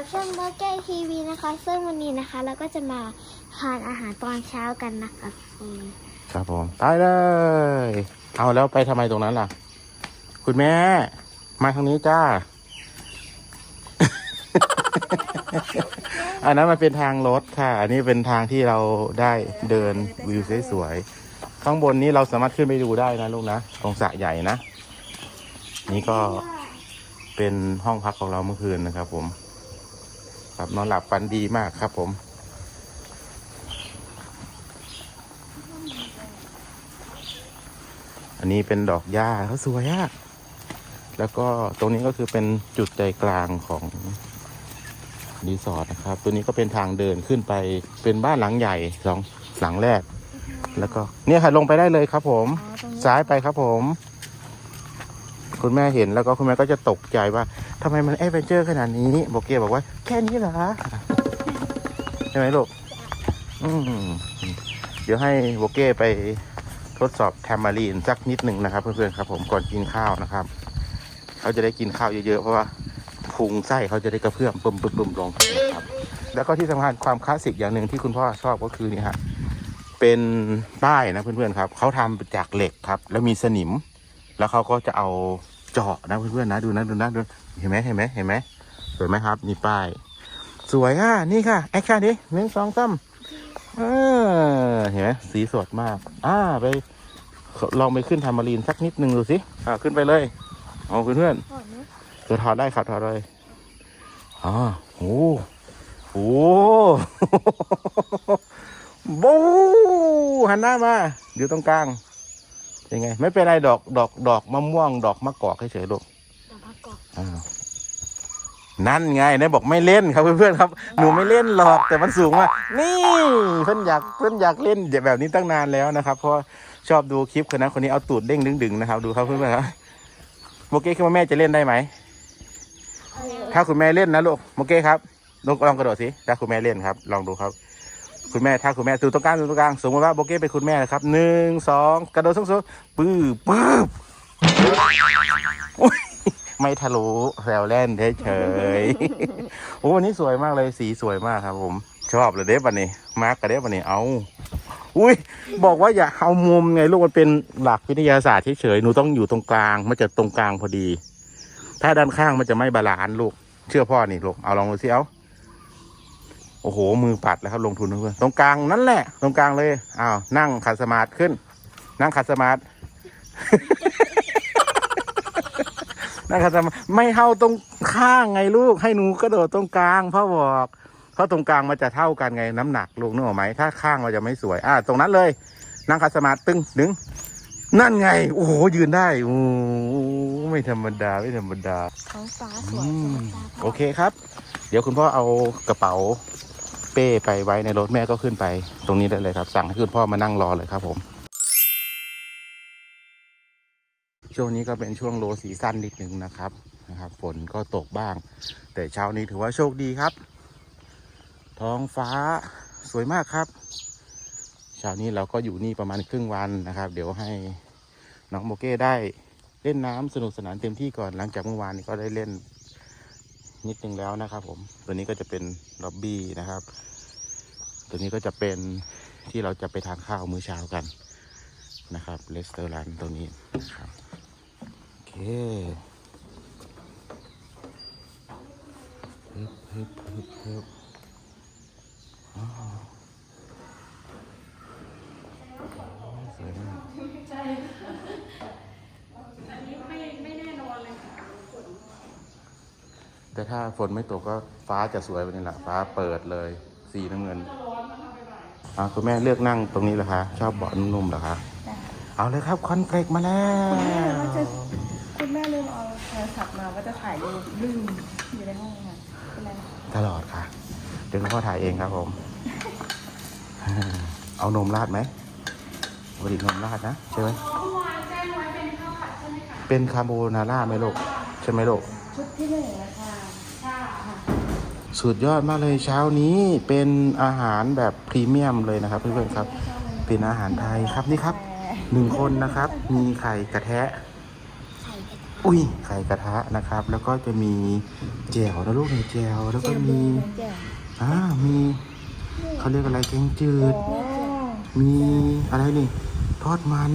กับช่องเบอร์เกอร์ทีวีนะคะ ซึ่งวันนี้นะคะ เราก็จะมาทานอาหารตอนเช้ากันนะคะอืมครับผมไปเลย เอาแล้วไปทำไมตรงนั้นล่ะ คุณแม่ มาทางนี้จ้า อันนั้นมันเป็นทางรถค่ะ อันนี้เป็นทางที่เราได้เดินวิวสวยๆข้างบนนี้เราสามารถขึ้นไปดูได้นะลูกนะตรงสระใหญ่นะ นี่ก็เป็นห้องพักของเราเมื่อคืนนะครับผม ครับนอนหลับฝันดีมากครับผมอันนี้เป็นดอกหญ้าเขาสวยอะแล้วก็ตรงนี้ก็คือเป็นจุดใจกลางของรีสอร์ทนะครับ ตัวนี้ก็เป็นทางเดินขึ้นไปเป็นบ้านหลังใหญ่สองหลังแรก แล้วก็เนี่ยค่ะลงไปได้เลยครับผมอ๋อตรงนี้ซ้ายไปครับผม คุณแม่เห็นแล้วก็คุณแม่ก็จะตกใจว่าทำไมมันแอดเวนเจอร์ขนาดนี้โบเก้บอกว่าแค่นี้เหรอใช่ไหมลูกอืมเดี๋ยวให้โบเก้ไปทดสอบแทมมารีนสักนิดหนึ่งนะครับ เพื่อนๆครับ ผมก่อนกินข้าวนะครับ เขาจะได้กินข้าวเยอะๆเพราะว่าพุงไส้เขาจะได้กระเพื่อมปุ่มปุ่มปุ่มลงนะครับ แล้วก็ที่สำคัญความคลาสสิกอย่างหนึ่งที่คุณพ่อชอบก็คือนี่ฮะเป็นป้ายนะเพื่อนๆครับเขาทำจากเหล็กครับ แล้วมีสนิม แล้วเขาก็จะเอาเจาะนะเพื่อนๆนะดูนะดูนะดูเห็นไหมเห็นไหมเห็นไหมสวยไหมครับนี่ป้าย สวยอะนี่ค่ะแอคชั่นดิหนึ่งสองสามเออเห็นไหมสีสดมาก อ่าไปลองไปขึ้นทำมารีนสักนิดหนึ่งดูสิอ่าขึ้นไปเลยเอาเพื่อนๆก่อนจะถอดได้ครับถอดเลยอ๋อโอ้โหบูหันหน้ามาอยู่ตรงกลาง ยังไง ไม่เป็นไรดอกดอกดอกมะม่วง ดอกมะกอกเฉยๆลูกเดี๋ยวพักก่อนอ้าวนั่นไงนายบอกไม่เล่นครับเพื่อนๆครับ หนูไม่เล่นหรอกแต่มันสูงมากนี่เพื่อนอยากเพื่อนอยากเล่นแบบนี้ตั้งนานแล้วนะครับ เพราะชอบดูคลิปคนนั้นคนนี้เอาตูดเด้งดึงๆนะครับดูครับเพื่อนๆครับโมเก้คิดว่าแม่จะเล่นได้ไหมถ้าคุณแม่เล่นนะลูกโมเก้ครับลองลองกระโดดสิถ้าคุณแม่เล่นครับ ลองดูครับ คุณแม่ถ้าคุณแม่ตูตรงกลางตูตรงกลางสมมติว่าโบเก้เป็นคุณแม่นะครับหนึ่งสองกระโดดสูงๆปื้บปื้บอุ๊ยไม่ทะลุแซวเล่นเฉยๆโอ้วันนี้สวยมากเลยสีสวยมากครับ ผม ชอบเลยเด็บวันนี้ มาร์กกระเด็บวันนี้เอาอุ้ยบอกว่าอย่าเอามุมไงลูกมันเป็นหลักวิทยาศาสตร์เฉยๆหนูต้องอยู่ตรงกลาง มันจะตรงกลางพอดี ถ้าด้านข้างมันจะไม่บาลานซ์ลูก เชื่อพ่อนี่ลูกเอาลองดูสิเอา โอ้โห มือปัดแล้วครับลงทุนเพื่อนตรงกลางนั่นแหละ ตรงกลางเลยอ้าวนั่งขัดสมาธิขึ้น นั่งขัดสมาธินั่งขัดสมาธิไม่เท่าตรงข้างไงลูก ให้หนูกระโดดตรงกลางพ่อบอกเพราะตรงกลางมันจะเท่ากันไงน้ำหนักลูกนึกออกไหมถ้าข้างมันจะไม่สวยอ่าตรงนั้นเลย นั่งขัดสมาธิตึงดึงนั่นไง โอ้โห ยืนได้ โอ้โหไม่ธรรมดา ไม่ธรรมดาท้องฟ้าสวยอืมสวยตาโอเคครับ เดี๋ยวคุณพ่อเอากระเป๋าเป้ไปไว้ในรถแม่ก็ขึ้นไป ตรงนี้ได้เลยครับ สั่งให้คุณพ่อมานั่งรอเลยครับผม ช่วงนี้ก็เป็นช่วงโลสีสั้นนิดนึงนะครับนะครับ ฝนก็ตกบ้าง แต่เช้านี้ถือว่าโชคดีครับ ท้องฟ้าสวยมากครับเช้านี้เราก็อยู่นี่ประมาณครึ่งวันนะครับ เดี๋ยวให้น้องโมเก้ได้เล่นน้ำสนุกสนานเต็มที่ก่อนหลังจากเมื่อวานนี้ก็ได้เล่น นิดนึงแล้วนะครับ ผม ตัวนี้ก็จะเป็นล็อบบี้นะครับ ตัวนี้ก็จะเป็นที่เราจะไปทานข้าวมื้อเช้ากันนะครับรีสเตอร์รันตรงนี้นะครับโอเคฮึบฮึบฮึบฮึบอ้าวโอ้ยสวยมาก อันนี้ไม่ไม่แน่นอนเลยค่ะฝน แต่ถ้าฝนไม่ตกก็ฟ้าจะสวยแบบนี้แหละฟ้าเปิดเลย สีน้ำเงินอ่าคุณแม่เลือกนั่งตรงนี้เหรอคะ ชอบเบาะนุ่มๆเหรอคะ เอาเลยครับคอนเฟลกมาแล้วคุณแม่ลืมเอาโทรศัพท์มาว่าจะถ่ายรูปลืมอยู่ในห้องค่ะเป็นไรนะตลอดค่ะ เดี๋ยวคุณพ่อถ่ายเองครับผม เอานมราดไหมปกตินมราดนะใช่ไหมเป็นคาโบนาร่าไหมลูกใช่ไหมลูกชุดที่หนึ่งนะคะใช่ค่ะ สุดยอดมากเลยเช้านี้เป็นอาหารแบบพรีเมียมเลยนะครับเพื่อนๆครับ เป็นอาหารไทยครับนี่ครับหนึ่งคนนะครับ มีไข่กระแทะอุ้ยไข่กระทะนะครับ แล้วก็จะมีแจ่วนะลูกมีแจ่วแล้วก็มีแจ่วอ่ามีเขาเรียกอะไรแกงจืดอ๋อมีอะไรนี่ ทอดมัน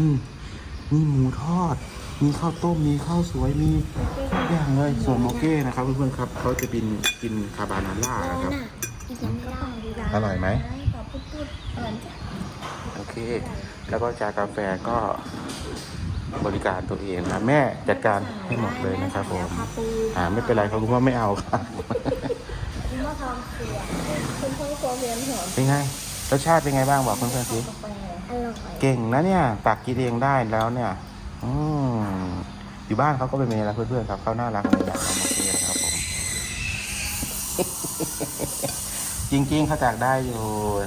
มีหมูทอด มีข้าวต้มมีข้าวสวยมีทุกอย่างเลยส่วนโมเก้นะครับเพื่อนๆครับเขาจะบินกินคาบานาล่านะครับอีกยังไม่ได้อร่อยไหมขอบพูดๆเออจ้ะโอเค แล้วก็ชากาแฟก็บริการตัวเองนะแม่จัดการให้หมดเลยนะครับผมคาปูอ่าไม่เป็นไรเขารู้ว่าไม่เอาครับคุณพ่อทำเสียคุณพ่อตัวเวียนหัวเป็นไงรสชาติเป็นไงบ้างบอกเพื่อนๆสิกาแฟอร่อยเก่งนะเนี่ยตักกินเองได้แล้วเนี่ย อืมอยู่บ้านเขาก็เป็นเมย์แล้วเพื่อนๆครับเขาน่ารักเลยนะเขาโอเคนะครับผม จริงๆเขาตักได้อยู่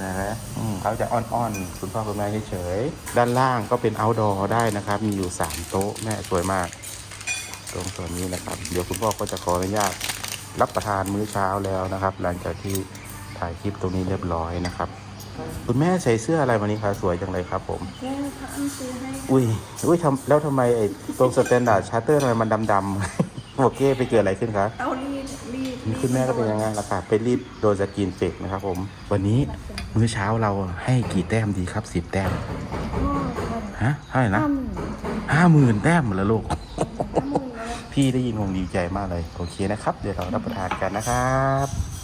นะฮะอืมเขาจะอ้อนๆคุณพ่อคุณแม่เฉยๆด้านล่างก็เป็น outdoor ได้นะครับ มีอยู่สามโต๊ะแม่สวยมาก ตรงส่วนนี้นะครับ เดี๋ยวคุณพ่อก็จะขออนุญาตรับประทานมื้อเช้าแล้วนะครับ หลังจากที่ถ่ายคลิปตรงนี้เรียบร้อยนะครับ คุณแม่ใส่เสื้ออะไรวันนี้คะสวยจังเลยครับผมแม่พระอันซื้อให้อุ้ย อุ้ยทำแล้วทำไมไอ้ตรงสแตนดาร์ดชาร์เตอร์ทำไมมันดำๆ โอเคไปเกิดอะไรขึ้นคะเอารีดรีดนี่คุณแม่ก็เป็นยังไงล่ะค่ะไปรีบโดนสกินเฟกนะครับผม วันนี้มื้อเช้าเราให้กี่แต้มดีครับสิบแต้ม ฮะเท่าไหร่นะห้าหมื่นแต้มเหรอลูก พี่ได้ยินคงดีใจมากเลย โอเคนะครับ เดี๋ยวเรารับประทานกันนะครับ